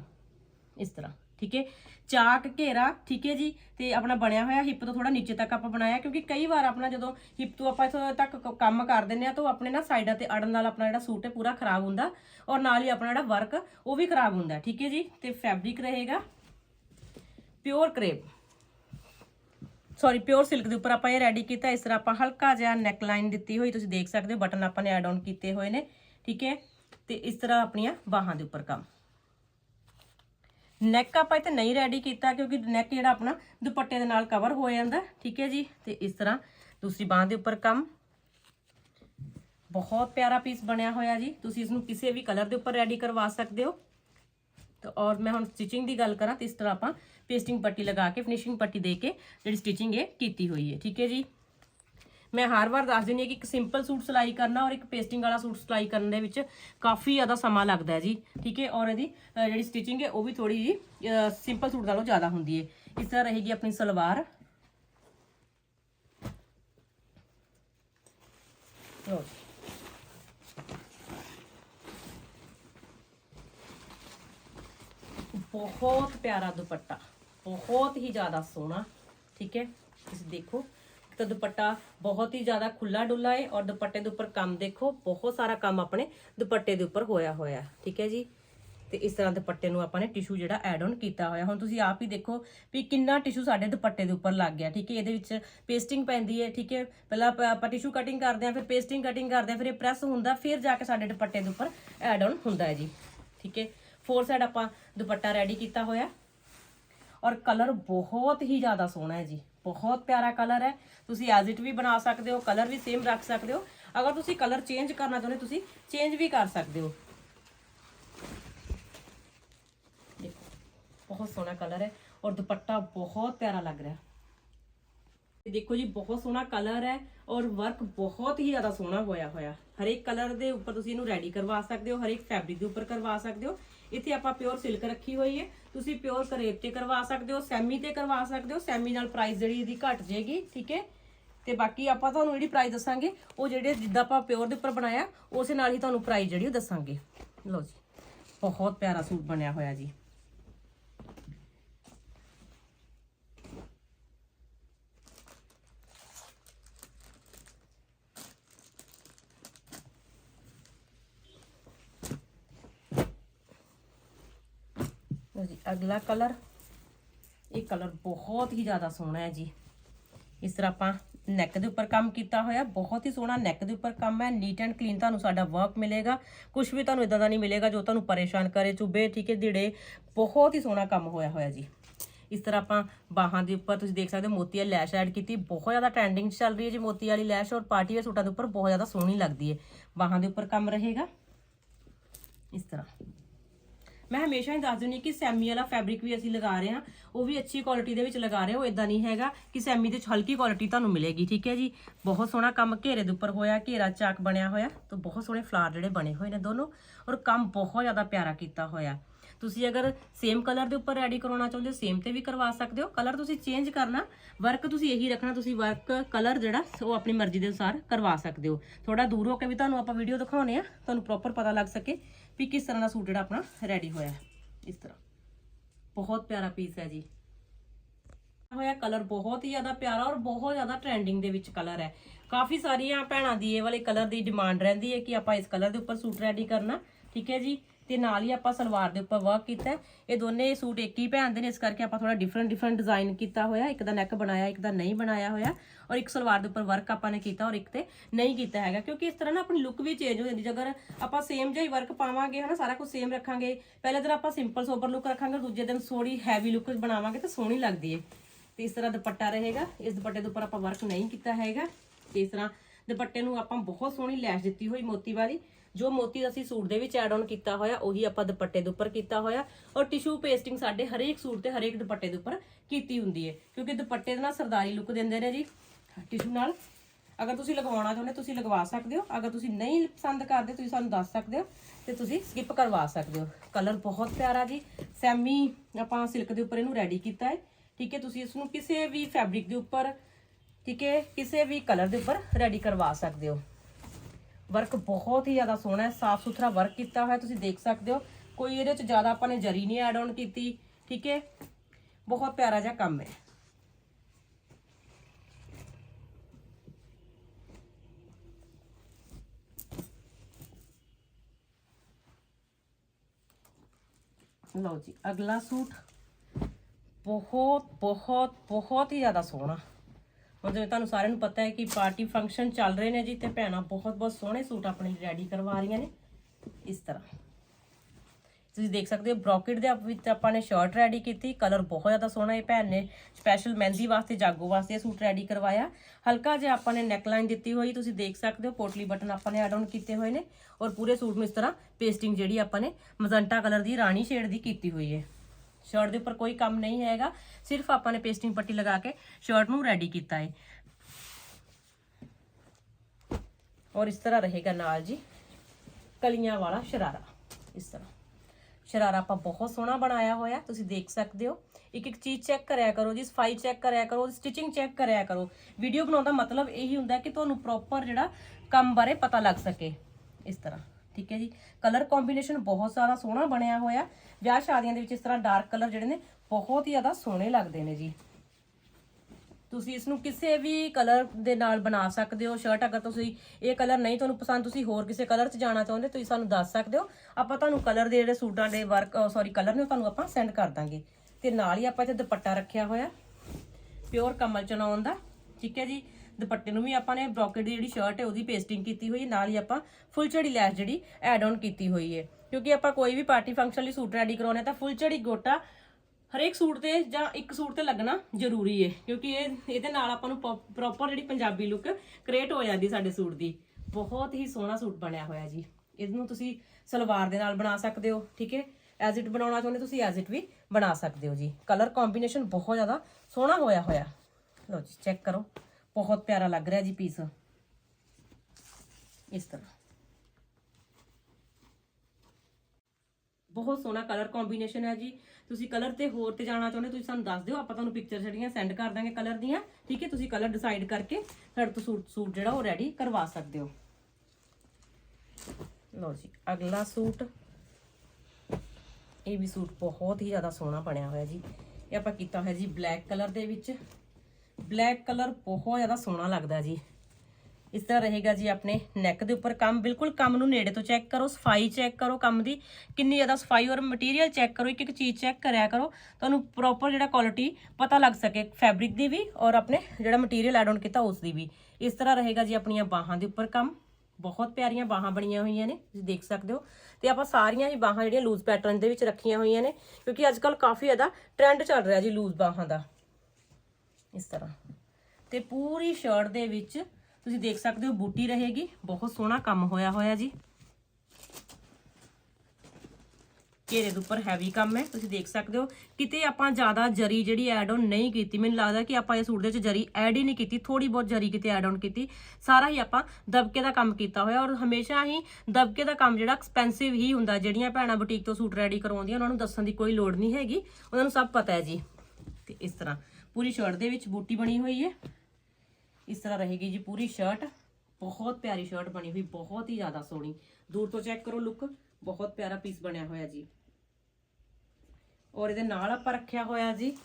ਇਸ ਤਰ੍ਹਾਂ। ਠੀਕ ਹੈ? ਚਾਕ ਘੇਰਾ, ਠੀਕ ਹੈ ਜੀ? ਤੇ ਆਪਣਾ ਬਣਿਆ ਹੋਇਆ ਹਿੱਪ ਤੋਂ ਥੋੜਾ ਨੀਚੇ ਤੱਕ ਆਪਾਂ ਬਣਾਇਆ, ਕਿਉਂਕਿ ਕਈ ਵਾਰ ਆਪਣਾ ਜਦੋਂ ਹਿੱਪ ਤੋਂ ਆਪਾਂ ਇੱਥੋਂ ਤੱਕ ਕੰਮ ਕਰ ਦਿੰਦੇ ਆ ਤਾਂ ਉਹ ਆਪਣੇ ਨਾ ਸਾਈਡਾਂ ਤੇ ਅੜਨ ਨਾਲ ਆਪਣਾ ਜਿਹੜਾ ਸੂਟ ਹੈ ਪੂਰਾ ਖਰਾਬ ਹੁੰਦਾ ਔਰ ਨਾਲ ਹੀ ਆਪਣਾ ਜਿਹੜਾ ਵਰਕ ਉਹ ਵੀ ਖਰਾਬ ਹੁੰਦਾ, ਠੀਕ ਹੈ ਜੀ? ਤੇ ਫੈਬਰਿਕ ਰਹੇਗਾ। Pure crepe sorry pure silk ਦੇ ਉੱਪਰ ਆਪਾਂ ਇਹ ਰੈਡੀ ਕੀਤਾ, ਇਸ ਤਰ੍ਹਾਂ ਆਪਾਂ ਹਲਕਾ ਜਿਹਾ ਨੈਕ ਲਾਈਨ ਦਿੱਤੀ ਹੋਈ, ਤੁਸੀਂ ਦੇਖ ਸਕਦੇ ਹੋ, ਬਟਨ ਆਪਾਂ ਨੇ ਐਡ ਆਨ ਕੀਤੇ ਹੋਏ ਨੇ, ਠੀਕ ਹੈ? ਤੇ ਇਸ ਤਰ੍ਹਾਂ ਆਪਣੀਆਂ ਬਾਹਾਂ ਦੇ ਉੱਪਰ ਕੰਮ। ਨੈਕ ਆਪਾਂ ਇੱਥੇ ਨਹੀਂ ਰੈਡੀ ਕੀਤਾ ਕਿਉਂਕਿ ਨੈਕ ਜਿਹੜਾ ਆਪਣਾ ਦੁਪੱਟੇ ਦੇ ਨਾਲ ਕਵਰ ਹੋ ਜਾਂਦਾ, ਠੀਕ ਹੈ ਜੀ? ਤੇ ਇਸ ਤਰ੍ਹਾਂ ਦੂਸਰੀ ਬਾਹ ਦੇ ਉੱਪਰ ਕੰਮ। ਬਹੁਤ ਪਿਆਰਾ ਪੀਸ ਬਣਿਆ ਹੋਇਆ ਜੀ। ਤੁਸੀਂ ਇਸ ਨੂੰ ਕਿਸੇ ਵੀ ਕਲਰ ਦੇ ਉੱਪਰ ਰੈਡੀ ਕਰਵਾ ਸਕਦੇ ਹੋ। ਤਾਂ ਔਰ ਮੈਂ ਹੁਣ ਸਟਿਚਿੰਗ ਦੀ ਗੱਲ ਕਰਾਂ ਤਾਂ ਇਸ ਤਰ੍ਹਾਂ ਆਪਾਂ ਪੇਸਟਿੰਗ ਪੱਟੀ ਲਗਾ ਕੇ ਫਿਨਿਸ਼ਿੰਗ ਪੱਟੀ ਦੇ ਕੇ ਜਿਹੜੀ ਸਟਿਚਿੰਗ ਇਹ ਕੀਤੀ ਹੋਈ ਹੈ, ਠੀਕ ਹੈ ਜੀ? ਮੈਂ ਹਰ ਵਾਰ ਦੱਸ ਦਿੰਦੀ ਹਾਂ ਕਿ ਇੱਕ ਸਿੰਪਲ ਸੂਟ ਸਿਲਾਈ ਕਰਨਾ ਔਰ ਇੱਕ ਪੇਸਟਿੰਗ ਵਾਲਾ ਸੂਟ ਸਿਲਾਈ ਕਰਨ ਦੇ ਵਿੱਚ ਕਾਫੀ ਜ਼ਿਆਦਾ ਸਮਾਂ ਲੱਗਦਾ ਹੈ ਜੀ, ਠੀਕ ਹੈ? ਔਰ ਇਹਦੀ ਜਿਹੜੀ ਸਟਿਚਿੰਗ ਹੈ, ਉਹ ਵੀ ਥੋੜੀ ਜੀ ਸਿੰਪਲ ਸੂਟ ਨਾਲੋਂ ਜ਼ਿਆਦਾ ਹੁੰਦੀ ਹੈ। ਇਸ ਤਰ੍ਹਾਂ ਰਹੇਗੀ ਆਪਣੀ ਸਲਵਾਰ। ਲਓ ਬਹੁਤ ਪਿਆਰਾ ਦੁਪੱਟਾ, ਬਹੁਤ ਹੀ ਜ਼ਿਆਦਾ ਸੋਹਣਾ, ਠੀਕ ਹੈ? ਤੁਸੀਂ ਦੇਖੋ। ਤਾਂ ਦੁਪੱਟਾ ਬਹੁਤ ਹੀ ਜ਼ਿਆਦਾ ਖੁੱਲਾ ਡੁੱਲਾ ਹੈ ਔਰ ਦੁਪੱਟੇ ਦੇ ਉੱਪਰ ਕੰਮ ਦੇਖੋ, ਬਹੁਤ ਸਾਰਾ ਕੰਮ ਆਪਣੇ ਦੁਪੱਟੇ ਦੇ ਉੱਪਰ ਹੋਇਆ ਹੋਇਆ ਠੀਕ ਹੈ ਜੀ? ਤੇ ਇਸ ਤਰ੍ਹਾਂ ਦੁਪੱਟੇ ਨੂੰ ਆਪਾਂ ਨੇ ਟਿਸ਼ੂ ਜਿਹੜਾ ਐਡ ਆਨ ਕੀਤਾ ਹੋਇਆ। ਹੁਣ ਤੁਸੀਂ ਆਪ ਹੀ ਦੇਖੋ ਵੀ ਕਿੰਨਾ ਟਿਸ਼ੂ ਸਾਡੇ ਦੁਪੱਟੇ ਦੇ ਉੱਪਰ ਲੱਗ ਗਿਆ, ਠੀਕ ਹੈ? ਇਹਦੇ ਵਿੱਚ ਪੇਸਟਿੰਗ ਪੈਂਦੀ ਹੈ, ਠੀਕ ਹੈ? ਪਹਿਲਾਂ ਆਪਾਂ- ਆਪਾਂ ਟਿਸ਼ੂ ਕਟਿੰਗ ਕਰਦੇ ਹਾਂ, ਫਿਰ ਪੇਸਟਿੰਗ ਕਟਿੰਗ ਕਰਦੇ ਹਾਂ, ਫਿਰ ਇਹ ਪ੍ਰੈਸ ਹੁੰਦਾ, ਫਿਰ ਜਾ ਕੇ ਸਾਡੇ ਦੁਪੱਟੇ ਦੇ ਉੱਪਰ ਐਡ ਆਨ ਹੁੰਦਾ ਹੈ ਜੀ, ਠੀਕ ਹੈ? ਫੋਰ ਸਾਈਡ ਆਪਾਂ ਦੁਪੱਟਾ ਰੈਡੀ ਕੀਤਾ ਹੋਇਆ। ਔਰ ਕਲਰ ਬਹੁਤ ਹੀ ਜ਼ਿਆਦਾ ਸੋਹਣਾ ਹੈ ਜੀ। ਬਹੁਤ ਪਿਆਰਾ ਕਲਰ ਹੈ। ਤੁਸੀਂ ਐਜ਼ ਇਟ ਵੀ ਬਣਾ ਸਕਦੇ ਹੋ ਕਲਰ ਵੀ ਸੇਮ ਰੱਖ ਸਕਦੇ ਹੋ। ਅਗਰ ਤੁਸੀਂ ਕਲਰ ਚੇਂਜ ਕਰਨਾ ਚਾਹੁੰਦੇ ਤੁਸੀਂ ਚੇਂਜ ਵੀ ਕਰ ਸਕਦੇ ਹੋ। ਦੇਖੋ, ਬਹੁਤ ਸੋਹਣਾ ਕਲਰ ਹੈ ਔਰ ਦੁਪੱਟਾ ਬਹੁਤ ਪਿਆਰਾ ਲੱਗ ਰਿਹਾ। ਦੇਖੋ ਜੀ, ਬਹੁਤ ਸੋਹਣਾ ਕਲਰ ਹੈ ਔਰ ਵਰਕ ਬਹੁਤ ਹੀ ਜ਼ਿਆਦਾ ਸੋਹਣਾ ਹੋਇਆ ਹੋਇਆ। ਹਰੇਕ ਕਲਰ ਦੇ ਉੱਪਰ ਤੁਸੀਂ ਇਹਨੂੰ ਰੈਡੀ ਕਰਵਾ ਸਕਦੇ ਹੋ, ਹਰੇਕ ਫੈਬਰਿਕ ਦੇ ਉੱਪਰ ਕਰਵਾ ਸਕਦੇ ਹੋ। ਇੱਥੇ ਆਪਾਂ ਪਿਓਰ ਸਿਲਕ ਰੱਖੀ ਹੋਈ ਹੈ। ਤੁਸੀਂ ਪਿਓਰ ਕਰੇਪ ਤੇ ਕਰਵਾ ਸਕਦੇ ਹੋ, ਸੈਮੀ ਤੇ ਕਰਵਾ ਸਕਦੇ ਹੋ। ਸੈਮੀ ਨਾਲ ਪ੍ਰਾਈਸ ਜਿਹੜੀ ਇਹਦੀ ਘਟ ਜਾਏਗੀ, ਠੀਕ ਹੈ? ਤੇ ਬਾਕੀ ਆਪਾਂ ਤੁਹਾਨੂੰ ਜਿਹੜੀ ਪ੍ਰਾਈਸ ਦੱਸਾਂਗੇ, ਉਹ ਜਿਹੜੇ ਜਿੱਦਾਂ ਆਪਾਂ ਪਿਓਰ ਦੇ ਉੱਪਰ ਬਣਾਇਆ, ਉਸੇ ਨਾਲ ਹੀ ਤੁਹਾਨੂੰ ਪ੍ਰਾਈਸ ਜਿਹੜੀ ਉਹ ਦੱਸਾਂਗੇ। ਲਓ ਜੀ, ਬਹੁਤ ਪਿਆਰਾ ਸੂਟ ਬਣਿਆ ਹੋਇਆ ਜੀ। ਅਗਲਾ ਕਲਰ। ਇਹ ਕਲਰ ਬਹੁਤ ਹੀ ਜ਼ਿਆਦਾ ਸੋਹਣਾ ਹੈ ਜੀ। ਇਸ ਤਰ੍ਹਾਂ ਆਪਾਂ ਨੈਕ ਦੇ ਉੱਪਰ ਕੰਮ ਕੀਤਾ ਹੋਇਆ, ਬਹੁਤ ਹੀ ਸੋਹਣਾ ਨੈਕ ਦੇ ਉੱਪਰ ਕੰਮ ਹੈ। ਨੀਟ ਐਂਡ ਕਲੀਨ ਤੁਹਾਨੂੰ ਸਾਡਾ ਵਰਕ ਮਿਲੇਗਾ। ਕੁਝ ਵੀ ਤੁਹਾਨੂੰ ਇਦਾਂ ਦਾ ਨਹੀਂ ਮਿਲੇਗਾ ਜੋ ਤੁਹਾਨੂੰ ਪਰੇਸ਼ਾਨ ਕਰੇ, ਚੁੱਭੇ, ਠੀਕ ਹੈ ਢਿੜੇ ਬਹੁਤ ਹੀ ਸੋਹਣਾ ਕੰਮ ਹੋਇਆ ਹੋਇਆ ਜੀ। ਇਸ ਤਰ੍ਹਾਂ ਆਪਾਂ ਬਾਹਾਂ ਦੇ ਉੱਪਰ ਤੁਸੀਂ ਦੇਖ ਸਕਦੇ ਹੋ ਮੋਤੀ ਵਾਲੀ ਲੈਸ਼ ਐਡ ਕੀਤੀ। ਬਹੁਤ ਜ਼ਿਆਦਾ ਟ੍ਰੈਂਡਿੰਗ ਚੱਲ ਰਹੀ ਹੈ ਜੀ ਮੋਤੀ ਵਾਲੀ ਲੈਸ਼ ਔਰ ਪਾਰਟੀ ਵੇਅਰ ਸੂਟਾਂ ਦੇ ਉੱਪਰ ਬਹੁਤ ਜ਼ਿਆਦਾ ਸੋਹਣੀ ਲੱਗਦੀ ਹੈ। ਬਾਹਾਂ ਦੇ ਉੱਪਰ ਕੰਮ ਰਹੇਗਾ। ਇਸ ਤਰ੍ਹਾਂ। ਮੈਂ ਹਮੇਸ਼ਾ ਹੀ ਦੱਸ ਦਿੰਦੀ ਕਿ ਸੈਮੀ ਵਾਲਾ ਫੈਬਰਿਕ ਵੀ ਅਸੀਂ ਲਗਾ ਰਹੇ ਹਾਂ। ਉਹ ਵੀ ਅੱਛੀ ਕੁਆਲਿਟੀ ਦੇ ਵਿੱਚ ਲਗਾ ਰਹੇ ਹਾਂ, ਉਹ ਇਦਾਂ ਨਹੀਂ ਹੈਗਾ ਕਿ ਸੈਮੀ ਦੇ ਵਿੱਚ ਹਲਕੀ ਕੁਆਲਿਟੀ ਤੁਹਾਨੂੰ ਮਿਲੇਗੀ, ਠੀਕ ਹੈ ਜੀ? ਬਹੁਤ ਸੋਹਣਾ ਕੰਮ ਘੇਰੇ ਦੇ ਉੱਪਰ ਹੋਇਆ, ਘੇਰਾ ਚਾਕ ਬਣਿਆ ਹੋਇਆ, ਤਾਂ ਬਹੁਤ ਸੋਹਣੇ ਫਲਾਰ ਜਿਹੜੇ ਬਣੇ ਹੋਏ ਨੇ ਦੋਨੋਂ, ਔਰ ਕੰਮ ਬਹੁਤ ਜ਼ਿਆਦਾ ਪਿਆਰਾ ਕੀਤਾ ਹੋਇਆ। ਤੁਸੀਂ ਅਗਰ ਸੇਮ ਕਲਰ ਦੇ ਉੱਪਰ ਰੈਡੀ ਕਰਵਾਉਣਾ ਚਾਹੁੰਦੇ ਹੋ ਸੇਮ ਤੇ ਵੀ ਕਰਵਾ ਸਕਦੇ ਹੋ। ਕਲਰ ਤੁਸੀਂ ਚੇਂਜ ਕਰਨਾ ਵਰਕ ਤੁਸੀਂ ਇਹੀ ਰੱਖਣਾ, ਤੁਸੀਂ ਵਰਕ ਕਲਰ ਜਿਹੜਾ, ਉਹ ਆਪਣੀ ਮਰਜ਼ੀ ਦੇ ਅਨੁਸਾਰ ਕਰਵਾ ਸਕਦੇ ਹੋ। ਥੋੜਾ ਦੂਰ ਹੋ ਕੇ ਵੀ ਤੁਹਾਨੂੰ ਆਪਾਂ ਵੀਡੀਓ ਦਿਖਾਉਨੇ ਆ ਤੁਹਾਨੂੰ ਪ੍ਰੋਪਰ ਪਤਾ ਲੱਗ ਸਕੇ। ਵੀ ਕਿਸ ਤਰ੍ਹਾਂ ਦਾ ਸੂਟ ਜਿਹੜਾ ਆਪਣਾ ਰੈਡੀ ਹੋਇਆ ਇਸ ਤਰ੍ਹਾਂ। ਬਹੁਤ ਪਿਆਰਾ ਪੀਸ ਹੈ ਜੀ। ਹੋਇਆ ਕਲਰ ਬਹੁਤ ਹੀ ਜ਼ਿਆਦਾ ਪਿਆਰਾ ਔਰ ਬਹੁਤ ਜ਼ਿਆਦਾ ਟ੍ਰੈਂਡਿੰਗ ਦੇ ਵਿੱਚ ਕਲਰ ਹੈ। ਕਾਫੀ ਸਾਰੀਆਂ ਭੈਣਾਂ ਦੀ ਇਹ ਵਾਲੇ ਕਲਰ ਦੀ ਡਿਮਾਂਡ ਰਹਿੰਦੀ ਹੈ ਕਿ ਆਪਾਂ ਇਸ ਕਲਰ ਦੇ ਉੱਪਰ ਸੂਟ ਰੈਡੀ ਕਰਨਾ, ਠੀਕ ਹੈ ਜੀ? ਤੇ ਨਾਲ ਹੀ ਆਪਾਂ ਸਲਵਾਰ ਦੇ ਉੱਪਰ ਵਰਕ ਕੀਤਾ ਇਹ ਦੋਨੇ ਸੂਟ ਇੱਕ ਹੀ ਭੈਣ ਦੇ ਨੇ, ਇਸ ਕਰਕੇ ਆਪਾਂ ਥੋੜਾ ਡਿਫਰੈਂਟ ਡਿਫਰੈਂਟ ਡਿਜ਼ਾਈਨ ਕੀਤਾ ਹੋਇਆ ਇੱਕ ਦਾ ਨੈਕ ਬਣਾਇਆ, ਇੱਕ ਦਾ ਨਹੀਂ ਬਣਾਇਆ ਹੋਇਆ। ਔਰ ਇੱਕ ਸਲਵਾਰ ਦੇ ਉੱਪਰ ਵਰਕ ਆਪਾਂ ਨੇ ਕੀਤਾ ਔਰ ਇੱਕ ਤੇ ਨਹੀਂ ਕੀਤਾ ਹੈਗਾ। ਕਿਉਂਕਿ ਇਸ ਤਰ੍ਹਾਂ ਨਾ ਆਪਣੀ ਲੁੱਕ ਵੀ ਚੇਂਜ ਹੋ ਜਾਂਦੀ। ਜੇਕਰ ਆਪਾਂ ਸੇਮ ਜਿਹਾ ਹੀ ਵਰਕ ਪਾਵਾਂਗੇ, ਹਨਾ, ਸਾਰਾ ਕੁਝ ਸੇਮ ਰੱਖਾਂਗੇ, ਪਹਿਲੇ ਦਿਨ ਆਪਾਂ ਸਿੰਪਲ ਸੋਬਰ ਲੁੱਕ ਰੱਖਾਂਗੇ ਦੂਜੇ ਦਿਨ ਥੋੜੀ ਹੈਵੀ ਲੁੱਕ ਬਣਾਵਾਂਗੇ, ਤਾਂ ਸੋਹਣੀ ਲੱਗਦੀ ਹੈ। ਤੇ ਇਸ ਤਰ੍ਹਾਂ ਦੁਪੱਟਾ ਰਹੇਗਾ। ਇਸ ਦੁਪੱਟੇ ਦੇ ਉੱਪਰ ਆਪਾਂ ਵਰਕ ਨਹੀਂ ਕੀਤਾ ਹੈਗਾ। ਤੇ ਇਸ ਤਰ੍ਹਾਂ ਦੁਪੱਟੇ ਨੂੰ ਆਪਾਂ ਬਹੁਤ ਸੋਹਣੀ ਲੈਸ਼ ਦਿੱਤੀ ਹੋਈ ਮੋਤੀ ਵਾਲੀ। ਜੋ ਮੋਤੀ ਅਸੀਂ ਸੂਟ ਦੇ ਵਿੱਚ ਐਡ ਆਨ ਕੀਤਾ ਹੋਇਆ, ਉਹੀ ਆਪਾਂ ਦੁਪੱਟੇ ਦੇ ਉੱਪਰ ਕੀਤਾ ਹੋਇਆ। ਔਰ ਟਿਸ਼ੂ ਪੇਸਟਿੰਗ ਸਾਡੇ ਹਰੇਕ ਸੂਟ ਤੇ ਹਰੇਕ ਦੁਪੱਟੇ ਦੇ ਉੱਪਰ ਕੀਤੀ ਹੁੰਦੀ ਹੈ। ਕਿਉਂਕਿ ਦੁਪੱਟੇ ਦੇ ਨਾਲ ਸਰਦਾਰੀ ਲੁੱਕ ਦਿੰਦੇ ਨੇ ਜੀ ਟਿਸ਼ੂ ਨਾਲ। ਅਗਰ ਤੁਸੀਂ ਲਗਵਾਉਣਾ ਚਾਹੁੰਦੇ ਤੁਸੀਂ ਲਗਵਾ ਸਕਦੇ ਹੋ। ਅਗਰ ਤੁਸੀਂ ਨਹੀਂ ਪਸੰਦ ਕਰਦੇ, ਤੁਸੀਂ ਸਾਨੂੰ ਦੱਸ ਸਕਦੇ ਹੋ ਤੇ ਤੁਸੀਂ ਸਕਿਪ ਕਰਵਾ ਸਕਦੇ ਹੋ। ਕਲਰ ਬਹੁਤ ਪਿਆਰਾ ਜੀ। ਸੈਮੀ ਆਪਾਂ ਸਿਲਕ ਦੇ ਉੱਪਰ ਇਹਨੂੰ ਰੈਡੀ ਕੀਤਾ ਹੈ। ਠੀਕ ਹੈ, ਤੁਸੀਂ ਇਸ ਨੂੰ ਕਿਸੇ ਵੀ ਫੈਬਰਿਕ ਦੇ ਉੱਪਰ, ਠੀਕ ਹੈ, ਕਿਸੇ ਵੀ ਕਲਰ ਦੇ ਉੱਪਰ ਰੈਡੀ ਕਰਵਾ ਸਕਦੇ ਹੋ। ਵਰਕ ਬਹੁਤ ਹੀ ਜ਼ਿਆਦਾ ਸੋਹਣਾ ਹੈ, ਸਾਫ਼ ਸੁਥਰਾ ਵਰਕ ਕੀਤਾ ਹੋਇਆ, ਤੁਸੀਂ ਦੇਖ ਸਕਦੇ ਹੋ। ਕੋਈ ਇਹਦੇ ਵਿੱਚ ਜ਼ਿਆਦਾ ਆਪਾਂ ਨੇ ਜਰੀ ਨਹੀਂ ਐਡ ਆਨ ਕੀਤੀ, ਠੀਕ ਹੈ? ਬਹੁਤ ਪਿਆਰਾ ਜਿਹਾ ਕੰਮ ਹੈ। ਲਓ ਜੀ, ਅਗਲਾ ਸੂਟ ਬਹੁਤ ਬਹੁਤ ਬਹੁਤ ਹੀ ਜ਼ਿਆਦਾ ਸੋਹਣਾ। ਹੁਣ ਜਿਵੇਂ ਤੁਹਾਨੂੰ ਸਾਰਿਆਂ ਨੂੰ ਪਤਾ ਹੈ ਕਿ ਪਾਰਟੀ ਫੰਕਸ਼ਨ ਚੱਲ ਰਹੇ ਨੇ ਜੀ ਤੇ ਭੈਣਾਂ ਬਹੁਤ ਬਹੁਤ ਸੋਹਣੇ ਸੂਟ ਆਪਣੇ ਰੈਡੀ ਕਰਵਾ ਰਹੀਆਂ ਨੇ। ਇਸ ਤਰ੍ਹਾਂ। ਤੁਸੀਂ ਦੇਖ ਸਕਦੇ ਹੋ ਬ੍ਰੋਕਟ ਦੇ ਵਿੱਚ ਆਪਾਂ ਨੇ ਸ਼ਰਟ ਰੈਡੀ ਕੀਤੀ ਕਲਰ ਬਹੁਤ ਜ਼ਿਆਦਾ ਸੋਹਣਾ ਹੈ ਭੈਣ ਨੇ ਸਪੈਸ਼ਲ ਮਹਿੰਦੀ ਵਾਸਤੇ, ਜਾਗੋ ਵਾਸਤੇ ਸੂਟ ਰੈਡੀ ਕਰਵਾਇਆ। ਹਲਕਾ ਜਿਹਾ ਆਪਾਂ ਨੇ ਨੈਕਲਾਈਨ ਦਿੱਤੀ ਹੋਈ, ਤੁਸੀਂ ਦੇਖ ਸਕਦੇ ਹੋ ਪੋਟਲੀ ਬਟਨ ਆਪਾਂ ਨੇ ਐਡ ਆਨ ਕੀਤੇ ਹੋਏ ਨੇ। ਔਰ ਪੂਰੇ ਸੂਟ ਨੂੰ ਇਸ ਤਰ੍ਹਾਂ ਪੇਸਟਿੰਗ ਜਿਹੜੀ ਆਪਾਂ ਨੇ ਮਜੰਟਾ ਕਲਰ ਦੀ ਰਾਣੀ ਸ਼ੇਡ ਦੀ ਕੀਤੀ ਹੋਈ ਹੈ। ਸ਼ਰਟ ਦੇ ਉੱਪਰ ਕੋਈ ਕੰਮ ਨਹੀਂ ਹੈਗਾ। ਸਿਰਫ ਆਪਾਂ ਨੇ ਪੇਸਟਿੰਗ ਪੱਟੀ ਲਗਾ ਕੇ ਸ਼ਰਟ ਨੂੰ ਰੈਡੀ ਕੀਤਾ ਹੈ ਔਰ ਇਸ ਤਰ੍ਹਾਂ ਰਹੇਗਾ ਨਾਲ ਜੀ ਕਲੀਆਂ ਵਾਲਾ ਸ਼ਰਾਰਾ। ਇਸ ਤਰ੍ਹਾਂ। ਸ਼ਰਾਰਾ ਆਪਾਂ ਬਹੁਤ ਸੋਹਣਾ ਬਣਾਇਆ ਹੋਇਆ, ਤੁਸੀਂ ਦੇਖ ਸਕਦੇ ਹੋ। ਇੱਕ ਇੱਕ ਚੀਜ਼ ਚੈੱਕ ਕਰਿਆ ਕਰੋ ਜੀ ਸਫ਼ਾਈ ਚੈੱਕ ਕਰਿਆ ਕਰੋ ਸਟਿਚਿੰਗ ਚੈੱਕ ਕਰਿਆ ਕਰੋ। ਵੀਡੀਓ ਬਣਾਉਣ ਦਾ ਮਤਲਬ ਇਹੀ ਹੁੰਦਾ ਕਿ ਤੁਹਾਨੂੰ ਪ੍ਰੋਪਰ ਜਿਹੜਾ ਕੰਮ ਬਾਰੇ ਪਤਾ ਲੱਗ ਸਕੇ। ਇਸ ਤਰ੍ਹਾਂ। ਠੀਕ ਹੈ ਜੀ। ਕਲਰ ਕੰਬੀਨੇਸ਼ਨ ਬਹੁਤ ਸਾਰਾ ਸੋਹਣਾ ਬਣਿਆ ਹੋਇਆ। ਵਿਆਹ ਸ਼ਾਦੀਆਂ ਦੇ ਵਿੱਚ ਇਸ ਤਰ੍ਹਾਂ ਡਾਰਕ ਕਲਰ ਜਿਹੜੇ ਨੇ, ਬਹੁਤ ਹੀ ਜ਼ਿਆਦਾ ਸੋਹਣੇ ਲੱਗਦੇ ਨੇ ਜੀ। ਤੁਸੀਂ ਇਸ ਨੂੰ ਕਿਸੇ ਵੀ ਕਲਰ ਦੇ ਨਾਲ ਬਣਾ ਸਕਦੇ ਹੋ। ਸ਼ਰਟ ਅਗਰ ਤੁਸੀਂ ਇਹ ਕਲਰ ਨਹੀਂ ਤੁਹਾਨੂੰ ਪਸੰਦ, ਤੁਸੀਂ ਹੋਰ ਕਿਸੇ ਕਲਰ 'ਚ ਜਾਣਾ ਚਾਹੁੰਦੇ, ਤੁਸੀਂ ਸਾਨੂੰ ਦੱਸ ਸਕਦੇ ਹੋ। ਆਪਾਂ ਤੁਹਾਨੂੰ ਕਲਰ ਦੇ ਜਿਹੜੇ ਸੂਟਾਂ ਦੇ ਵਰਕ ਸੌਰੀ ਕਲਰ ਨੇ ਉਹ ਤੁਹਾਨੂੰ ਆਪਾਂ ਸੈਂਡ ਕਰ ਦਾਂਗੇ। ਤੇ ਨਾਲ ਹੀ ਆਪਾਂ ਇੱਥੇ ਦੁਪੱਟਾ ਰੱਖਿਆ ਹੋਇਆ। ਪਿਓਰ ਕਮਲ ਚਨਾਉਣ ਦਾ। ਠੀਕ ਹੈ ਜੀ। ਦੁਪੱਟੇ ਨੂੰ ਵੀ ਆਪਾਂ ਨੇ ਬ੍ਰੋਕਟ ਦੀ ਜਿਹੜੀ ਸ਼ਰਟ ਹੈ ਉਹਦੀ ਪੇਸਟਿੰਗ ਕੀਤੀ ਹੋਈ ਹੈ, ਨਾਲ ਹੀ ਆਪਾਂ ਫੁੱਲ ਚੜੀ ਲੈਸ ਜਿਹੜੀ ਐਡ ਆਨ ਕੀਤੀ ਹੋਈ ਹੈ। ਕਿਉਂਕਿ ਆਪਾਂ ਕੋਈ ਵੀ ਪਾਰਟੀ ਫੰਕਸ਼ਨ ਲਈ ਸੂਟ ਰੈਡੀ ਕਰਾਉਣਾ ਤਾਂ ਫੁੱਲ ਚੜੀ ਗੋਟਾ ਹਰੇਕ ਸੂਟ ਤੇ ਜਾਂ ਇੱਕ ਸੂਟ ਤੇ ਲੱਗਣਾ ਜ਼ਰੂਰੀ ਹੈ, ਕਿਉਂਕਿ ਇਹ, ਇਹਦੇ ਨਾਲ ਆਪਾਂ ਨੂੰ ਪ੍ਰੋਪਰ ਜਿਹੜੀ ਪੰਜਾਬੀ ਲੁੱਕ ਕ੍ਰੀਏਟ ਹੋ ਜਾਂਦੀ ਸਾਡੇ ਸੂਟ ਦੀ। ਬਹੁਤ ਹੀ ਸੋਹਣਾ ਸੂਟ ਬਣਿਆ ਹੋਇਆ ਜੀ। ਇਹਨੂੰ ਤੁਸੀਂ ਸਲਵਾਰ ਦੇ ਨਾਲ ਬਣਾ ਸਕਦੇ ਹੋ, ਠੀਕ ਹੈ? ਐਜ਼ ਇਟ ਬਣਾਉਣਾ ਚਾਹੁੰਦੇ ਤੁਸੀਂ ਐਜ਼ ਇਟ ਵੀ ਬਣਾ ਸਕਦੇ ਹੋ ਜੀ। ਕਲਰ ਕੰਬੀਨੇਸ਼ਨ ਬਹੁਤ ਜ਼ਿਆਦਾ ਸੋਹਣਾ ਹੋਇਆ ਹੋਇਆ। ਲਓ ਜੀ ਚੈੱਕ ਕਰੋ। ਬਹੁਤ ਪਿਆਰਾ ਲੱਗ ਰਿਹਾ ਜੀ ਪੀਸ ਇਸ ਤਰ੍ਹਾਂ। ਬਹੁਤ ਸੋਹਣਾ ਕਲਰ ਕੰਬੀਨੇਸ਼ਨ ਹੈ ਜੀ। ਤੁਸੀਂ ਕਲਰ ਤੇ ਹੋਰ ਤੇ ਜਾਣਾ ਚਾਹੁੰਦੇ ਤੁਸੀਂ ਸਾਨੂੰ ਦੱਸ ਦਿਓ। ਆਪਾਂ ਤੁਹਾਨੂੰ ਪਿਕਚਰ ਜਿਹੜੀਆਂ ਸੈਂਡ ਕਰ ਦਾਂਗੇ ਕਲਰ ਦੀਆਂ। ਠੀਕ ਹੈ? ਤੁਸੀਂ ਕਲਰ ਡਿਸਾਈਡ ਕਰਕੇ ਸਾਡੇ ਤੋਂ ਸੂਟ ਸੂਟ ਜਿਹੜਾ ਉਹ ਰੈਡੀ ਕਰਵਾ ਸਕਦੇ ਹੋ। ਲਓ ਜੀ, ਅਗਲਾ ਸੂਟ। ਇਹ ਵੀ ਸੂਟ ਬਹੁਤ ਹੀ ਜ਼ਿਆਦਾ ਸੋਹਣਾ ਬਣਿਆ ਹੋਇਆ ਜੀ। ਇਹ ਆਪਾਂ ਕੀਤਾ ਹੋਇਆ ਜੀ ਬਲੈਕ ਕਲਰ ਦੇ ਵਿੱਚ। ਬਲੈਕ ਕਲਰ ਬਹੁਤ ਜ਼ਿਆਦਾ ਸੋਹਣਾ ਲੱਗਦਾ ਜੀ। ਇਸ ਤਰ੍ਹਾਂ ਰਹੇਗਾ ਜੀ ਆਪਣੇ ਨੈਕ ਦੇ ਉੱਪਰ ਕੰਮ। ਬਿਲਕੁਲ ਕੰਮ ਨੂੰ ਨੇੜੇ ਤੋਂ ਚੈੱਕ ਕਰੋ, ਸਫ਼ਾਈ ਚੈੱਕ ਕਰੋ ਕੰਮ ਦੀ। ਕਿੰਨੀ ਜ਼ਿਆਦਾ ਸਫ਼ਾਈ ਔਰ ਮਟੀਰੀਅਲ ਚੈੱਕ ਕਰੋ ਇੱਕ ਇੱਕ ਚੀਜ਼ ਚੈੱਕ ਕਰਿਆ ਕਰੋ। ਤੁਹਾਨੂੰ ਪ੍ਰੋਪਰ ਜਿਹੜਾ ਕੁਆਲਿਟੀ ਪਤਾ ਲੱਗ ਸਕੇ ਫੈਬਰਿਕ ਦੀ ਵੀ ਔਰ ਆਪਣੇ ਜਿਹੜਾ ਮਟੀਰੀਅਲ ਐਡ ਆਨ ਕੀਤਾ ਉਸ ਦੀ ਵੀ। ਇਸ ਤਰ੍ਹਾਂ ਰਹੇਗਾ ਜੀ ਆਪਣੀਆਂ ਬਾਹਾਂ ਦੇ ਉੱਪਰ ਕੰਮ। ਬਹੁਤ ਪਿਆਰੀਆਂ ਬਾਹਾਂ ਬਣੀਆਂ ਹੋਈਆਂ ਨੇ, ਤੁਸੀਂ ਦੇਖ ਸਕਦੇ ਹੋ। ਤੇ ਆਪਾਂ ਸਾਰੀਆਂ ਹੀ ਬਾਹਾਂ ਜਿਹੜੀਆਂ ਲੂਜ਼ ਪੈਟਰਨ ਦੇ ਵਿੱਚ ਰੱਖੀਆਂ ਹੋਈਆਂ ਨੇ, ਕਿਉਂਕਿ ਅੱਜ ਕੱਲ ਕਾਫੀ ਜ਼ਿਆਦਾ ਟ੍ਰੈਂਡ ਚੱਲ ਰਿਹਾ ਜੀ ਲੂਜ਼ ਬਾਹਾਂ ਦਾ। ਇਸ ਤਰ੍ਹਾਂ। ਤੇ ਪੂਰੀ ਸ਼ਰਟ ਦੇ ਵਿੱਚ ਤੁਸੀਂ ਦੇਖ ਸਕਦੇ ਹੋ ਬੂਟੀ ਰਹੇਗੀ। ਬਹੁਤ ਸੋਹਣਾ ਕੰਮ ਹੋਇਆ ਹੋਇਆ ਜੀ। ਘੇਰੇ ਦੇ ਉੱਪਰ ਹੈਵੀ ਕੰਮ ਹੈ। ਤੁਸੀਂ ਦੇਖ ਸਕਦੇ ਹੋ। ਕਿਤੇ ਆਪਾਂ ਜ਼ਿਆਦਾ ਜਰੀ ਜਿਹੜੀ ਐਡ ਆਨ ਨਹੀਂ ਕੀਤੀ, ਮੈਨੂੰ ਲੱਗਦਾ ਕਿ ਆਪਾਂ ਇਹ ਸੂਟ ਦੇ ਵਿੱਚ ਜਰੀ ਐਡ ਹੀ ਨਹੀਂ ਕੀਤੀ ਥੋੜੀ ਬਹੁਤ ਜਰੀ ਕਿਤੇ ਐਡ ਆਨ ਕੀਤੀ। ਸਾਰਾ ਹੀ ਆਪਾਂ ਦਬਕੇ ਦਾ ਕੰਮ ਕੀਤਾ ਹੋਇਆ ਔਰ ਹਮੇਸ਼ਾ ਹੀ ਦਬਕੇ ਦਾ ਕੰਮ ਜਿਹੜਾ ਐਕਸਪੈਂਸਿਵ ਹੀ ਹੁੰਦਾ। ਜਿਹੜੀਆਂ ਭੈਣਾਂ ਬੁਟੀਕ ਤੋਂ ਸੂਟ ਰੈਡੀ ਕਰਵਾਉਂਦੀਆਂ, ਉਹਨਾਂ ਨੂੰ ਦੱਸਣ ਦੀ ਕੋਈ ਲੋੜ ਨਹੀਂ ਹੈਗੀ। ਉਹਨਾਂ ਨੂੰ ਸਭ ਪਤਾ ਹੈ ਜੀ। ਤੇ ਇਸ ਤਰ੍ਹਾਂ। ਪੂਰੀ ਸ਼ਰਟ ਦੇ ਵਿੱਚ ਬੂਟੀ ਬਣੀ ਹੋਈ ਹੈ। ਇਸ ਤਰ੍ਹਾਂ ਰਹੇਗੀ ਜੀ ਪੂਰੀ ਸ਼ਰਟ ਬਹੁਤ ਪਿਆਰੀ ਸ਼ਰਟ ਬਣੀ ਹੋਈ, ਬਹੁਤ ਹੀ ਜ਼ਿਆਦਾ ਸੋਹਣੀ। ਦੂਰ ਤੋਂ ਚੈੱਕ ਕਰੋ ਲੁੱਕ ਬਹੁਤ ਪਿਆਰਾ ਪੀਸ ਬਣਿਆ ਹੋਇਆ ਜੀ। ਔਰ ਇਹਦੇ ਨਾਲ ਆਪਾਂ ਰੱਖਿਆ ਹੋਇਆ ਜੀ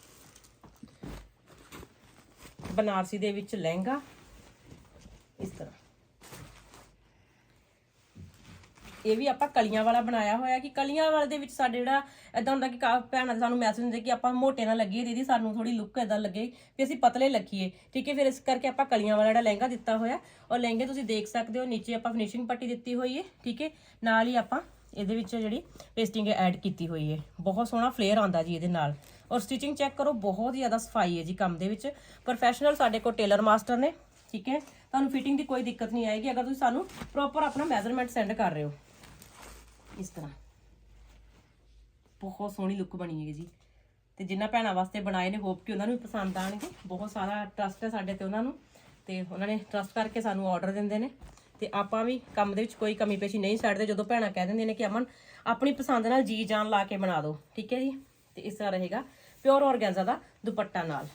ਬਨਾਰਸੀ ਦੇ ਵਿੱਚ ਲਹਿੰਗਾ ਇਸ ਤਰ੍ਹਾਂ ਇਹ ਵੀ ਆਪਾਂ ਕਲੀਆਂ ਵਾਲਾ ਬਣਾਇਆ ਹੋਇਆ ਕਿ ਕਲੀਆਂ ਵਾਲੇ ਦੇ ਵਿੱਚ ਸਾਡੇ ਜਿਹੜਾ ਇਦਾਂ ਹੁੰਦਾ ਕਿ ਕਾ ਭੈਣਾਂ ਦੇ ਸਾਨੂੰ ਮੈਸੇਜ ਹੁੰਦੇ ਕਿ ਆਪਾਂ ਮੋਟੇ ਨਾ ਲੱਗੀਏ ਦੀਦੀ ਸਾਨੂੰ ਥੋੜੀ ਲੁੱਕ ਇਦਾਂ ਲੱਗੇ ਵੀ ਅਸੀਂ ਪਤਲੇ ਲੱਗੀਏ ਠੀਕ ਹੈ, ਫਿਰ ਇਸ ਕਰਕੇ ਆਪਾਂ ਕਲੀਆਂ ਵਾਲਾ ਜਿਹੜਾ ਲਹਿੰਗਾ ਦਿੱਤਾ ਹੋਇਆ, ਔਰ ਲਹਿੰਗੇ ਤੁਸੀਂ ਦੇਖ ਸਕਦੇ ਹੋ, ਨੀਚੇ ਆਪਾਂ ਫਿਨਿਸ਼ਿੰਗ ਪੱਟੀ ਦਿੱਤੀ ਹੋਈ ਹੈ, ਠੀਕ ਹੈ, ਨਾਲ ਹੀ ਆਪਾਂ ਇਹਦੇ ਵਿੱਚ ਜਿਹੜੀ ਪੇਸਟਿੰਗ ਐਡ ਕੀਤੀ ਹੋਈ ਹੈ, ਬਹੁਤ ਸੋਹਣਾ ਫਲੇਅਰ ਆਉਂਦਾ ਜੀ ਇਹਦੇ ਨਾਲ, ਔਰ ਸਟਿਚਿੰਗ ਚੈੱਕ ਕਰੋ, ਬਹੁਤ ਹੀ ਜ਼ਿਆਦਾ ਸਫ਼ਾਈ ਹੈ ਜੀ ਕੰਮ ਦੇ ਵਿੱਚ ਪ੍ਰੋਫੈਸ਼ਨਲ ਸਾਡੇ ਕੋਲ ਟੇਲਰ ਮਾਸਟਰ ਨੇ, ਠੀਕ ਹੈ, ਤੁਹਾਨੂੰ ਫਿਟਿੰਗ ਦੀ ਕੋਈ ਦਿੱਕਤ ਨਹੀਂ ਆਏਗੀ, ਅਗਰ ਤੁਸੀਂ ਸਾਨੂੰ ਪ੍ਰੋਪਰ ਆਪਣਾ ਮੈਜ਼ਰਮੈਂਟ ਸੈਂਡ ਕਰ ਰਹੇ ਹੋ। ਇਸ ਤਰ੍ਹਾਂ। ਬਹੁਤ ਸੋਹਣੀ ਲੁੱਕ ਬਣੀ ਹੈ ਜੀ। ਤੇ ਜਿੰਨਾ ਭੈਣਾਂ ਵਾਸਤੇ ਬਣਾਏ ਨੇ ਹੋਪ ਕਿ ਉਹਨਾਂ ਨੂੰ ਵੀ ਪਸੰਦ ਆਣਗੇ ਬਹੁਤ ਸਾਰਾ ਟਰਸਟ ਹੈ ਸਾਡੇ ਤੇ ਉਹਨਾਂ ਨੂੰ। ਤੇ ਉਹਨਾਂ ਨੇ ਟਰਸਟ ਕਰਕੇ ਸਾਨੂੰ ਆਰਡਰ ਦਿੰਦੇ ਨੇ। ਤੇ ਆਪਾਂ ਵੀ ਕੰਮ ਦੇ ਵਿੱਚ ਕੋਈ ਕਮੀ ਪੇਸ਼ੀ ਨਹੀਂ ਛੱਡਦੇ। ਜਦੋਂ ਭੈਣਾਂ ਕਹਿ ਦਿੰਦੇ ਨੇ ਕਿ ਅਮਨ, ਆਪਣੀ ਪਸੰਦ ਨਾਲ ਜੀ ਜਾਨ ਲਾ ਕੇ ਬਣਾ ਦਿਓ ਠੀਕ ਹੈ ਜੀ? ਤੇ ਇਸ ਤਰ੍ਹਾਂ ਰਹੇਗਾ। ਪਿਓਰ ਔਰਗੈਂਜ਼ਾ ਦਾ ਦੁਪੱਟਾ ਨਾਲ।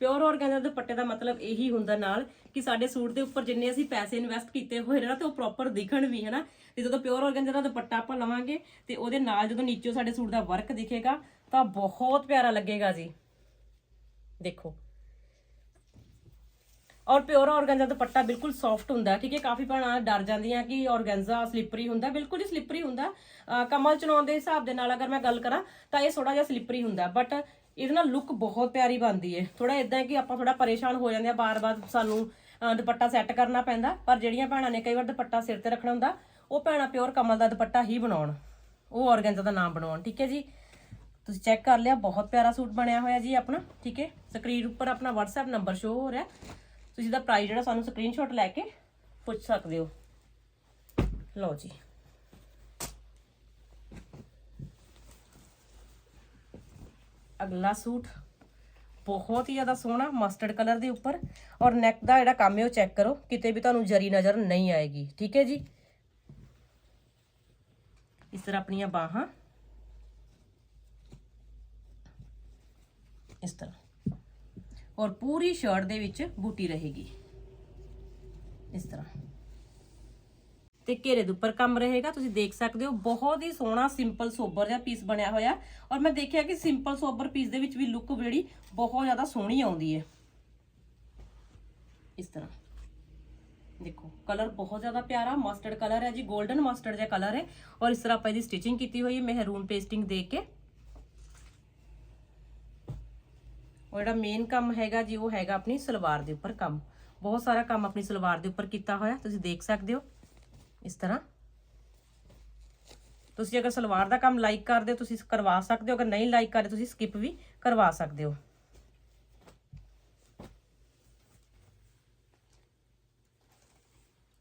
ਪਿਓਰ ਆਰਗੈਂਜ਼ਾ ਦੁਪੱਟੇ ਦਾ ਮਤਲਬ ਇਹੀ ਹੁੰਦਾ ਨਾਲ ਕਿ ਸਾਡੇ ਸੂਟ ਦੇ ਉੱਪਰ ਜਿੰਨੇ ਅਸੀਂ ਪੈਸੇ ਇਨਵੈਸਟ ਕੀਤੇ ਹੋਏ ਨੇ ਨਾ, ਤੇ ਉਹ ਪ੍ਰੋਪਰ ਦਿਖਣ ਵੀ ਹੈ ਤੇ ਜਦੋਂ ਪਿਓਰ ਆਰਗੈਂਜ਼ਾ ਦਾ ਦੁਪੱਟਾ ਆਪਾਂ ਲਵਾਂਗੇ, ਤੇ ਉਹਦੇ ਨਾਲ ਜਦੋਂ ਨੀਚੇ ਸਾਡੇ ਸੂਟ ਦਾ ਵਰਕ ਦਿਖੇਗਾ, ਤਾਂ ਬਹੁਤ ਪਿਆਰਾ ਲੱਗੇਗਾ ਜੀ। ਦੇਖੋ। ਔਰ ਪਿਓਰ ਆਰਗੈਂਜ਼ਾ ਦੁਪੱਟਾ ਬਿਲਕੁਲ ਸੌਫਟ ਹੁੰਦਾ ਠੀਕ ਹੈ ਕਾਫੀ ਭੈਣਾਂ ਡਰ ਜਾਂਦੀਆਂ ਕਿ ਆਰਗੈਂਜ਼ਾ ਸਲਿਪਰੀ ਹੁੰਦਾ। ਬਿਲਕੁਲ ਹੀ ਸਲਿਪਰੀ ਹੁੰਦਾ। ਅਹ ਕਮਲ ਚਨਾਉਣ ਦੇ ਹਿਸਾਬ ਦੇ ਨਾਲ ਅਗਰ ਮੈਂ ਗੱਲ ਕਰਾਂ, ਤਾਂ ਇਹ ਥੋੜਾ ਜਿਹਾ ਸਲਿਪਰੀ ਹੁੰਦਾ। ਬਟ ਇਹਦੇ ਨਾਲ ਲੁੱਕ ਬਹੁਤ ਪਿਆਰੀ ਬਣਦੀ ਹੈ ਥੋੜਾ ਇਦਾਂ ਕਿ ਆਪਾਂ ਥੋੜਾ ਪਰੇਸ਼ਾਨ ਹੋ ਜਾਂਦੇ ਆ, ਬਾਰ-ਬਾਰ ਸਾਨੂੰ ਦੁਪੱਟਾ ਸੈੱਟ ਕਰਨਾ ਪੈਂਦਾ। ਪਰ ਜਿਹੜੀਆਂ ਭੈਣਾਂ ਨੇ ਕਈ ਵਾਰ ਦੁਪੱਟਾ ਸਿਰ ਤੇ ਰੱਖਣਾ ਹੁੰਦਾ, ਉਹ ਭੈਣਾਂ ਪਿਓਰ ਕਮਲ ਦਾ ਦੁਪੱਟਾ ਹੀ ਬਣਾਉਣ। ਉਹ ਆਰਗੈਂਜ਼ਾ ਦਾ ਨਾਮ ਬਣਾਉਣ, ਠੀਕ ਹੈ ਜੀ? ਤੁਸੀਂ ਚੈੱਕ ਕਰ ਲਿਆ, ਬਹੁਤ ਪਿਆਰਾ ਸੂਟ ਬਣਿਆ ਹੋਇਆ ਜੀ ਆਪਣਾ, ਠੀਕ ਹੈ ਸਕਰੀਨ ਉੱਪਰ ਆਪਣਾ WhatsApp ਨੰਬਰ ਸ਼ੋ ਹੋ ਰਿਹਾ। ਤੁਸੀਂ ਦਾ ਪ੍ਰਾਈਸ ਜਿਹੜਾ ਸਾਨੂੰ ਸਕਰੀਨਸ਼ਾਟ ਲੈ ਕੇ ਪੁੱਛ ਸਕਦੇ ਹੋ। ਲਓ ਜੀ। ਅਗਲਾ ਸੂਟ ਬਹੁਤ ਹੀ ਜ਼ਿਆਦਾ ਸੋਹਣਾ ਮਸਟਰਡ ਕਲਰ ਦੇ ਉੱਪਰ। ਔਰ ਨੈਕ ਦਾ ਜਿਹੜਾ ਕੰਮ ਹੈ ਉਹ ਚੈੱਕ ਕਰੋ, ਕਿਤੇ ਵੀ ਤੁਹਾਨੂੰ ਜਰੀ ਨਜ਼ਰ ਨਹੀਂ ਆਏਗੀ, ਠੀਕ ਹੈ ਜੀ? ਇਸ ਤਰ੍ਹਾਂ ਆਪਣੀਆਂ ਬਾਹਾਂ। ਇਸ ਤਰ੍ਹਾਂ। ਔਰ ਪੂਰੀ ਸ਼ਰਟ ਦੇ ਵਿੱਚ ਬੂਟੀ ਰਹੇਗੀ। ਇਸ ਤਰ੍ਹਾਂ। ਤੇ ਘੇਰੇ ਦੇ ਉੱਪਰ ਕੰਮ ਰਹੇਗਾ। ਤੁਸੀਂ ਦੇਖ ਸਕਦੇ ਹੋ, ਬਹੁਤ ਹੀ ਸੋਹਣਾ ਸਿੰਪਲ ਸੋਬਰ ਜਿਹਾ ਪੀਸ ਬਣਿਆ ਹੋਇਆ। ਔਰ ਮੈਂ ਦੇਖਿਆ ਕਿ ਸਿੰਪਲ ਸੋਬਰ ਪੀਸ ਦੇ ਵਿੱਚ ਵੀ ਲੁੱਕ ਜਿਹੜੀ ਬਹੁਤ ਜ਼ਿਆਦਾ ਸੋਹਣੀ ਆਉਂਦੀ ਹੈ। ਇਸ ਤਰ੍ਹਾਂ। ਦੇਖੋ ਕਲਰ ਬਹੁਤ ਜ਼ਿਆਦਾ ਪਿਆਰਾ ਮਸਟਰਡ ਕਲਰ ਹੈ ਜੀ 골ਡਨ ਮਸਟਰਡ ਜਿਹਾ ਕਲਰ ਹੈ। ਔਰ ਇਸ ਤਰ੍ਹਾਂ ਆਪਾਂ ਇਹਦੀ ਸਟਿਚਿੰਗ ਕੀਤੀ ਹੋਈ ਹੈ, ਮਹਿਰੂਨ ਪੇਸਟਿੰਗ ਦੇ ਕੇ। ਉਹ ਜਿਹੜਾ ਮੇਨ ਕੰਮ ਹੈਗਾ ਜੀ, ਉਹ ਹੈਗਾ ਆਪਣੀ ਸਲਵਾਰ ਦੇ ਉੱਪਰ ਕੰਮ। ਬਹੁਤ ਸਾਰਾ ਕੰਮ ਆਪਣੀ ਸਲਵਾਰ ਦੇ ਉੱਪਰ ਕੀਤਾ ਹੋਇਆ, ਤੁਸੀਂ ਦੇਖ ਸਕਦੇ ਹੋ। ਇਸ ਤਰ੍ਹਾਂ। ਤੁਸੀਂ ਅਗਰ ਸਲਵਾਰ ਦਾ ਕੰਮ ਲਾਈਕ ਕਰਦੇ ਹੋ, ਤੁਸੀਂ ਕਰਵਾ ਸਕਦੇ ਹੋ। ਅਗਰ ਨਹੀਂ ਲਾਈਕ ਕਰਦੇ, ਤੁਸੀਂ ਸਕਿਪ ਵੀ ਕਰਵਾ ਸਕਦੇ ਹੋ।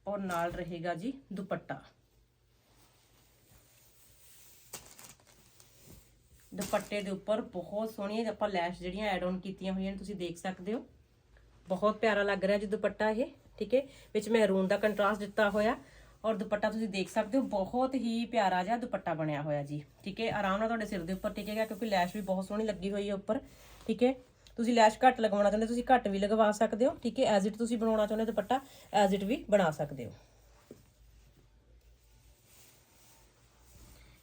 ਔਰ ਨਾਲ ਰਹੇਗਾ ਜੀ ਦੁਪੱਟਾ। ਦੁਪੱਟੇ ਦੇ ਉੱਪਰ ਬਹੁਤ ਸੋਹਣੀ ਆਪਾਂ ਲੈਸ਼ ਜਿਹੜੀਆਂ ਐਡ ਆਨ ਕੀਤੀਆਂ ਹੋਈਆਂ ਨੇ, ਤੁਸੀਂ ਦੇਖ ਸਕਦੇ ਹੋ। ਬਹੁਤ ਪਿਆਰਾ ਲੱਗ ਰਿਹਾ ਜੀ ਦੁਪੱਟਾ ਇਹ, ਠੀਕ ਹੈ? ਵਿੱਚ ਮੈਰੂਨ ਦਾ ਕੰਟਰਾਸਟ ਦਿੱਤਾ ਹੋਇਆ। ਔਰ ਦੁਪੱਟਾ ਤੁਸੀਂ ਦੇਖ ਸਕਦੇ ਹੋ, ਬਹੁਤ ਹੀ ਪਿਆਰਾ ਜਿਹਾ ਦੁਪੱਟਾ ਬਣਿਆ ਹੋਇਆ ਜੀ। ਠੀਕ ਹੈ, ਆਰਾਮ ਨਾਲ ਤੁਹਾਡੇ ਸਿਰ ਦੇ ਉੱਪਰ ਟਿਕੇਗਾ, ਕਿਉਂਕਿ ਲੈਸ਼ ਵੀ ਬਹੁਤ ਸੋਹਣੀ ਲੱਗੀ ਹੋਈ ਹੈ ਉੱਪਰ। ਠੀਕ ਹੈ, ਤੁਸੀਂ ਲੈਸ਼ ਘੱਟ ਲਗਵਾਉਣਾ ਚਾਹੁੰਦੇ ਤੁਸੀਂ ਘੱਟ ਵੀ ਲਗਵਾ ਸਕਦੇ ਹੋ। ਠੀਕ ਹੈ ਐਜ਼ ਇਟ ਤੁਸੀਂ ਬਣਾਉਣਾ ਚਾਹੁੰਦੇ ਦੁਪੱਟਾ ਐਜ਼ ਇਟ ਵੀ ਬਣਾ ਸਕਦੇ ਹੋ।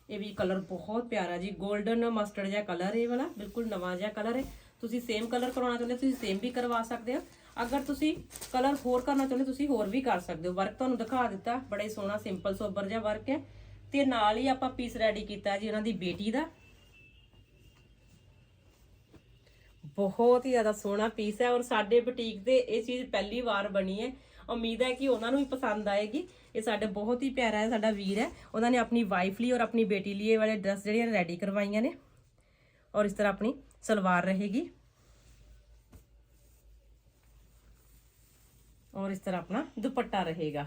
ਇਹ ਵੀ ਕਲਰ ਬਹੁਤ ਪਿਆਰਾ ਜੀ 골ਡਨ ਮਸਟਰਡ ਜਿਹਾ ਕਲਰ ਇਹ ਵਾਲਾ, ਬਿਲਕੁਲ ਨਵਾਂ ਜਿਹਾ ਕਲਰ ਹੈ। ਤੁਸੀਂ ਸੇਮ ਕਲਰ ਕਰਵਾਉਣਾ ਚਾਹੁੰਦੇ ਤੁਸੀਂ ਸੇਮ ਵੀ ਕਰਵਾ ਸਕਦੇ ਹੋ। ਅਗਰ ਤੁਸੀਂ ਕਲਰ ਹੋਰ ਕਰਨਾ ਚਾਹੁੰਦੇ ਤੁਸੀਂ ਹੋਰ ਵੀ ਕਰ ਸਕਦੇ ਹੋ। ਵਰਕ ਤੁਹਾਨੂੰ ਦਿਖਾ ਦਿੱਤਾ, ਬੜਾ ਹੀ ਸੋਹਣਾ ਸਿੰਪਲ ਸੋਬਰ ਜਿਹਾ ਵਰਕ ਹੈ। ਤੇ ਨਾਲ ਹੀ ਆਪਾਂ ਪੀਸ ਰੈਡੀ ਕੀਤਾ ਜੀ ਉਹਨਾਂ ਦੀ ਬੇਟੀ ਦਾ। ਬਹੁਤ ਹੀ ਜ਼ਿਆਦਾ ਸੋਹਣਾ ਪੀਸ ਹੈ ਔਰ ਸਾਡੇ ਬੁਟੀਕ ਦੇ ਇਹ ਚੀਜ਼ ਪਹਿਲੀ ਵਾਰ ਬਣੀ ਹੈ। ਉਮੀਦ ਹੈ ਕਿ ਉਹਨਾਂ ਨੂੰ ਵੀ ਪਸੰਦ ਆਏਗੀ। ਇਹ ਸਾਡੇ ਬਹੁਤ ਹੀ ਪਿਆਰਾ ਹੈ ਸਾਡਾ ਵੀਰ ਹੈ। ਉਹਨਾਂ ਨੇ ਆਪਣੀ ਵਾਈਫ ਲਈ ਔਰ ਆਪਣੀ ਬੇਟੀ ਲਈ ਇਹ ਵਾਲੇ ਡਰੈਸ ਜਿਹੜੀਆਂ ਰੈਡੀ ਕਰਵਾਈਆਂ ਨੇ। ਔਰ ਇਸ ਤਰ੍ਹਾਂ ਆਪਣੀ ਸਲਵਾਰ ਰਹੇਗੀ। ਔਰ ਇਸ ਤਰ੍ਹਾਂ ਆਪਣਾ ਦੁਪੱਟਾ ਰਹੇਗਾ।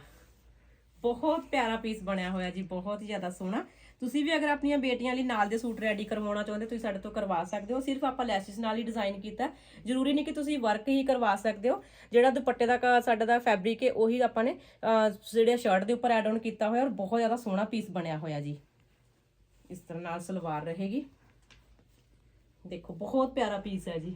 ਬਹੁਤ ਪਿਆਰਾ ਪੀਸ ਬਣਿਆ ਹੋਇਆ ਜੀ, ਬਹੁਤ ਹੀ ਜ਼ਿਆਦਾ ਸੋਹਣਾ। ਤੁਸੀਂ ਵੀ ਅਗਰ ਆਪਣੀਆਂ ਬੇਟੀਆਂ ਲਈ ਨਾਲ ਦੇ ਸੂਟ ਰੈਡੀ ਕਰਵਾਉਣਾ ਚਾਹੁੰਦੇ, ਤੁਸੀਂ ਸਾਡੇ ਤੋਂ ਕਰਵਾ ਸਕਦੇ ਹੋ। ਸਿਰਫ ਆਪਾਂ ਲੈਸਿਸ ਨਾਲ ਹੀ ਡਿਜ਼ਾਈਨ ਕੀਤਾ। ਜ਼ਰੂਰੀ ਨਹੀਂ ਕਿ ਤੁਸੀਂ ਵਰਕ ਹੀ ਕਰਵਾ ਸਕਦੇ ਹੋ। ਜਿਹੜਾ ਦੁਪੱਟੇ ਦਾ ਕ- ਸਾਡਾ ਦਾ ਫੈਬਰਿਕ ਹੈ, ਉਹੀ ਆਪਾਂ ਨੇ ਜਿਹੜੇ ਸ਼ਰਟ ਦੇ ਉੱਪਰ ਐਡ ਆਨ ਕੀਤਾ ਹੋਇਆ ਔਰ ਬਹੁਤ ਜ਼ਿਆਦਾ ਸੋਹਣਾ ਪੀਸ ਬਣਿਆ ਹੋਇਆ ਜੀ। ਇਸ ਤਰ੍ਹਾਂ ਨਾਲ ਸਲਵਾਰ ਰਹੇਗੀ। ਦੇਖੋ, ਬਹੁਤ ਪਿਆਰਾ ਪੀਸ ਹੈ ਜੀ।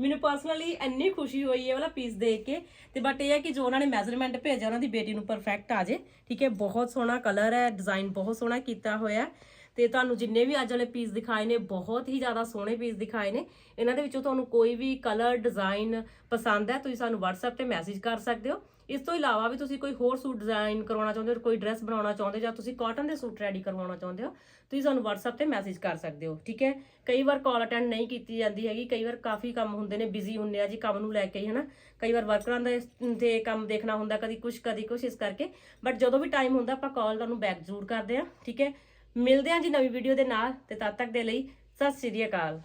ਮੈਨੂੰ ਪਰਸਨਲੀ ਇੰਨੀ ਖੁਸ਼ੀ ਹੋਈ ਹੈ ਵਾਲਾ ਪੀਸ ਦੇਖ ਕੇ। ਤੇ ਬਟ ਇਹ ਹੈ ਕਿ ਜੋ ਉਹਨਾਂ ਨੇ ਮੈਜ਼ਰਮੈਂਟ ਭੇਜਿਆ, ਉਹਨਾਂ ਦੀ ਬੇਟੀ ਨੂੰ ਪਰਫੈਕਟ ਆ ਜੇ। ਠੀਕ ਹੈ, ਬਹੁਤ ਸੋਹਣਾ ਕਲਰ ਹੈ ਡਿਜ਼ਾਈਨ ਬਹੁਤ ਸੋਹਣਾ ਕੀਤਾ ਹੋਇਆ ਹੈ। ਤੇ ਤੁਹਾਨੂੰ ਜਿੰਨੇ ਵੀ ਅੱਜ ਵਾਲੇ ਪੀਸ ਦਿਖਾਏ ਨੇ, ਬਹੁਤ ਹੀ ਜ਼ਿਆਦਾ ਸੋਹਣੇ ਪੀਸ ਦਿਖਾਏ ਨੇ। ਇਹਨਾਂ ਦੇ ਵਿੱਚੋਂ ਤੁਹਾਨੂੰ ਕੋਈ ਵੀ ਕਲਰ ਡਿਜ਼ਾਈਨ ਪਸੰਦ ਹੈ, ਤੁਸੀਂ ਸਾਨੂੰ WhatsApp ਤੇ ਮੈਸੇਜ ਕਰ ਸਕਦੇ ਹੋ। ਇਸ ਤੋਂ ਇਲਾਵਾ ਵੀ ਤੁਸੀਂ ਕੋਈ ਹੋਰ ਸੂਟ ਡਿਜ਼ਾਈਨ ਕਰਵਾਉਣਾ ਚਾਹੁੰਦੇ ਹੋ, ਕੋਈ ਡਰੈਸ ਬਣਾਉਣਾ ਚਾਹੁੰਦੇ ਹੋ ਜਾਂ ਤੁਸੀਂ ਕਾਟਨ ਦੇ ਸੂਟ ਰੈਡੀ ਕਰਵਾਉਣਾ ਚਾਹੁੰਦੇ ਹੋ, ਤੁਸੀਂ ਸਾਨੂੰ WhatsApp ਤੇ ਮੈਸੇਜ ਕਰ ਸਕਦੇ ਹੋ, ਠੀਕ ਹੈ? ਕਈ ਵਾਰ ਕਾਲ ਅਟੈਂਡ ਨਹੀਂ ਕੀਤੀ ਜਾਂਦੀ ਹੈਗੀ, ਕਈ ਵਾਰ ਕਾਫੀ ਕੰਮ ਹੁੰਦੇ ਨੇ ਬਿਜ਼ੀ ਹੁੰਦੇ ਆ ਜੀ ਕੰਮ ਨੂੰ ਲੈ ਕੇ ਹੀ, ਹਨਾ? ਕਈ ਵਾਰ ਵਰਕਰਾਂ ਦੇ ਤੇ ਕੰਮ ਦੇਖਣਾ ਹੁੰਦਾ, ਕਦੀ ਕੁਝ ਕਦੀ ਕੁਝ ਇਸ ਕਰਕੇ ਬਟ ਜਦੋਂ ਵੀ ਟਾਈਮ ਹੁੰਦਾ ਆਪਾਂ ਕਾਲ ਤੁਹਾਨੂੰ ਬੈਕ ਜ਼ਰੂਰ ਕਰਦੇ ਆ ਠੀਕ ਹੈ? ਮਿਲਦੇ ਹਾਂ ਜੀ ਨਵੀਂ ਵੀਡੀਓ ਦੇ ਨਾਲ, ਤੇ ਤਦ ਤੱਕ ਦੇ ਲਈ ਸਤਿ ਸ਼੍ਰੀ ਅਕਾਲ।